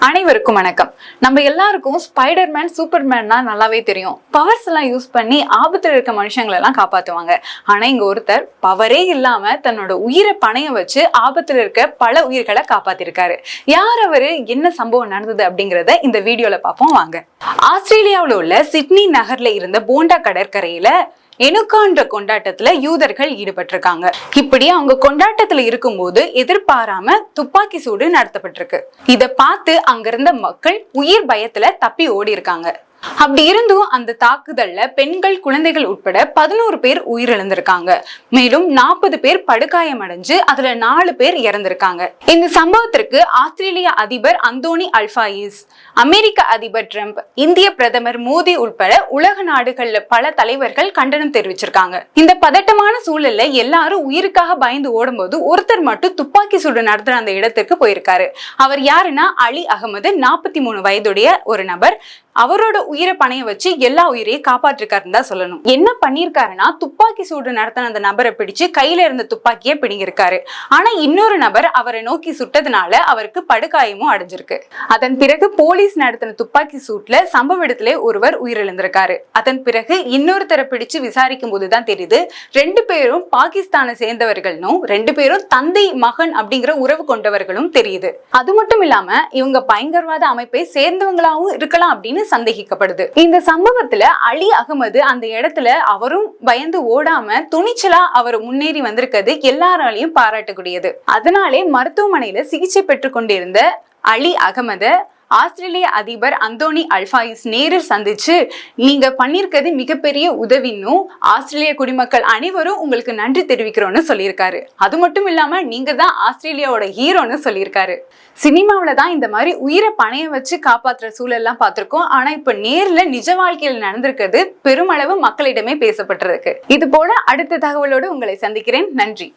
அனைவருக்கும் வணக்கம். நம்ம எல்லாருக்கும் ஸ்பைடர்மேன் சூப்பர்மேன்னா நல்லாவே தெரியும். பவர்ஸ் எல்லாம் யூஸ் பண்ணி ஆபத்துல இருக்க மனுஷங்களை எல்லாம் காப்பாத்துவாங்க. ஆனா இங்க ஒருத்தர் பவரே இல்லாம தன்னோட உயிரை பணைய வச்சு ஆபத்துல இருக்க பல உயிர்களை காப்பாத்திருக்காரு. யார் அவரு? என்ன சம்பவம் நடந்தது அப்படிங்கறத இந்த வீடியோல பார்ப்போம். வாங்க. ஆஸ்திரேலியாவில் உள்ள சிட்னி நகர்ல இருந்த போண்டா கடற்கரையில எனுக்கான்ற கொண்டாட்டத்துல யூதர்கள் ஈடுபட்டிருக்காங்க. இப்படி அவங்க கொண்டாட்டத்துல இருக்கும்போது எதிர்பாராம துப்பாக்கி சூடு நடத்தப்பட்டிருக்கு. இதை பார்த்து அங்கிருந்த மக்கள் உயிர் பயத்துல தப்பி ஓடி இருக்காங்க அப்படி இருந்தும் அந்த தாக்குதல்ல பெண்கள் குழந்தைகள் உட்பட பதினோரு பேர் உயிரிழந்திருக்காங்க. மேலும் நாற்பது பேர் படுகாயம் அடைஞ்சு அதுல நாலு பேர் இறந்திருக்காங்க. இந்த சம்பவத்திற்கு ஆஸ்திரேலிய அதிபர் அந்தோனி அல்பாயிஸ் அமெரிக்க அதிபர் ட்ரம்ப் இந்திய பிரதமர் மோடி உட்பட உலக நாடுகள்ல பல தலைவர்கள் கண்டனம் தெரிவிச்சிருக்காங்க. இந்த பதட்டமான சூழல்ல எல்லாரும் உயிருக்காக பயந்து ஓடும்போது ஒருத்தர் மட்டும் துப்பாக்கி சூடு நடத்துற அந்த இடத்திற்கு போயிருக்காரு. அவர் யாருன்னா அலி அகமது நாற்பத்தி மூணு வயதுடைய ஒரு நபர். அவரோட உயிரை பணைய வச்சு எல்லா உயிரையும் காப்பாற்றிருக்காருன்னு தான் சொல்லணும். என்ன பண்ணியிருக்காருன்னா துப்பாக்கி சூடு நடத்தின அந்த நபரை பிடிச்சு கையில இருந்த துப்பாக்கியை பிடிங்கிருக்காரு ஆனா இன்னொரு நபர் அவரை நோக்கி சுட்டதுனால அவருக்கு படுகாயமும் அடைஞ்சிருக்கு. அதன் பிறகு போலீஸ் நடத்தின துப்பாக்கி சூட்ல சம்பவ இடத்துல ஒருவர் உயிரிழந்திருக்காரு. அதன் பிறகு இன்னொருத்தரை பிடிச்சு விசாரிக்கும் போதுதான் தெரியுது ரெண்டு பேரும் பாகிஸ்தானை சேர்ந்தவர்கள்னும் ரெண்டு பேரும் தந்தை மகன் அப்படிங்கிற உறவு கொண்டவர்களும் தெரியுது. அது மட்டும் இல்லாம இவங்க பயங்கரவாத அமைப்பை சேர்ந்தவங்களாவும் இருக்கலாம் அப்படின்னு சந்தேகிக்க சந்தேகிக்கப்படுது இந்த சம்பவத்துல அலி அகமது அந்த இடத்துல அவரும் பயந்து ஓடாம துணிச்சலா அவர் முன்னேறி வந்திருக்கிறது எல்லாராலையும் பாராட்டக்கூடியது. அதனாலே மருத்துவமனையில சிகிச்சை பெற்றுக் கொண்டிருந்த அலி அகமது ஆஸ்திரேலிய அதிபர் அந்தோனி அல்பாயிஸ் நேரில் சந்திச்சு நீங்க பண்ணியிருக்கிறது மிகப்பெரிய உதவின்னும் ஆஸ்திரேலிய குடிமக்கள் அனைவரும் உங்களுக்கு நன்றி தெரிவிக்கிறோம்னு சொல்லியிருக்காரு. அது மட்டும் இல்லாம நீங்க தான் ஆஸ்திரேலியாவோட ஹீரோன்னு சொல்லியிருக்காரு. சினிமாவில தான் இந்த மாதிரி உயிரை பணைய வச்சு காப்பாத்துற சூழல்லாம் பார்த்திருக்கோம். ஆனா இப்ப நேர்ல நிஜ வாழ்க்கையில் நடந்திருக்கிறது பெருமளவு மக்களிடமே பேசப்பட்டிருக்கு. இது போல அடுத்த தகவலோடு உங்களை சந்திக்கிறேன். நன்றி.